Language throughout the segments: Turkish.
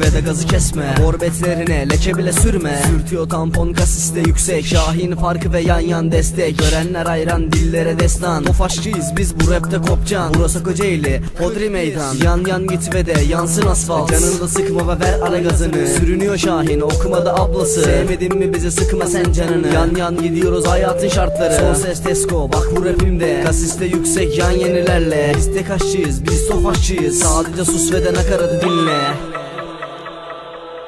ve de gazı kesme. Orbetlerine leke bile sürme. Sürtüyor tampon kasiste yüksek. Şahin farkı ve yan yan destek. Görenler hayran dillere destan. Tofaşçıyız biz bu rapte kopcan. Burası Kocaeli Hodri meydan. Yan yan git ve de yansın asfalt. Canını da sıkma ve ver ara gazını. Sürünüyor Şahin okumada ablası. Sevmedin mi bizi sıkma sen canını. Yan yan gidiyoruz hayatın şartları. Son ses Tesco bak bu rapimde. Kasiste yüksek yan yenilerle. Biz tek aşçıyız biz tofaşçıyız Sadece sus ve de nakaratı dinle Yeah.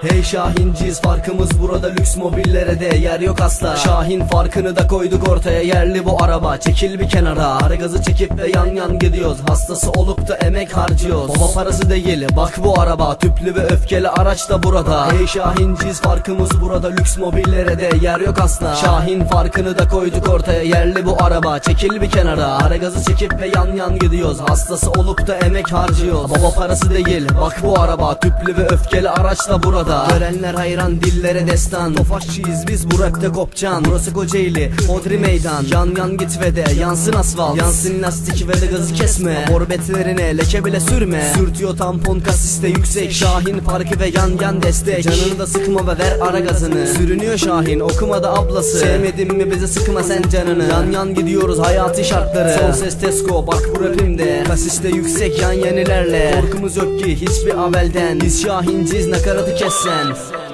Hey Şahinciyiz farkımız burada lüks mobillere de yer yok asla. Şahin farkını da koyduk ortaya yerli bu araba. Çekil bir kenara ara gazı çekip ve yan yan gidiyoruz. Hastası olup da emek harcıyoruz. Baba parası değil bak bu araba. Tüplü ve öfkeli araç da burada. Hey Şahinciyiz farkımız burada lüks mobillere de yer yok asla. Şahin farkını da koyduk ortaya yerli bu araba. Çekil bir kenara ara gazı çekip ve yan yan gidiyoruz. Hastası olup da emek harcıyoruz. Baba parası değil bak bu araba. Tüplü ve öfkeli araç da burada Görenler hayran dillere destan. Tofaşçıyız biz bu rapte kopcan Burası Kocaeli Hodri meydan. Yan yan git ve de yansın asfalt. Yansın lastik ve de gazı kesme. Orbetlerine leke bile sürme. Sürtüyor tampon kasiste yüksek. Şahin farkı ve yan yan destek. Canını da sıkma ve ver ara gazını. Sürünüyor Şahin okumada ablası. Sevmedin mi bizi sıkma sen canını. Yan yan gidiyoruz hayatı şartları. Son ses Tesco bak bu rapimde. Kasiste yüksek yan yenilerle. Korkumuz yok ki hiçbir avelden. Biz Şahinciz nakaratı Sense.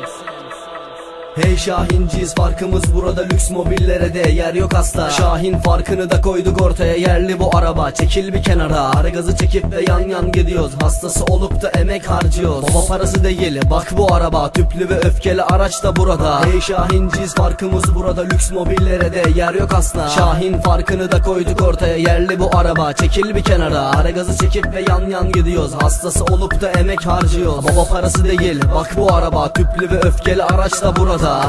Hey Şahinciyiz farkımız burada lüks mobillere de yer yok asla Şahin farkını da koyduk ortaya yerli bu araba. Çekil bir kenara ara gazı çekip ve yan yan gidiyoruz. Hastası olup da emek harcıyoruz. Baba parası değil bak bu araba. Tüplü ve öfkeli araç da burada. Hey Şahinciyiz farkımız burada lüks mobillere de yer yok asla Şahin farkını da koyduk ortaya yerli bu araba. Çekil bir kenara ara gazı çekip ve yan yan gidiyoruz. Hastası olup da emek harcıyoruz. Baba parası değil bak bu araba. Tüplü ve öfkeli araç da burada 쏟아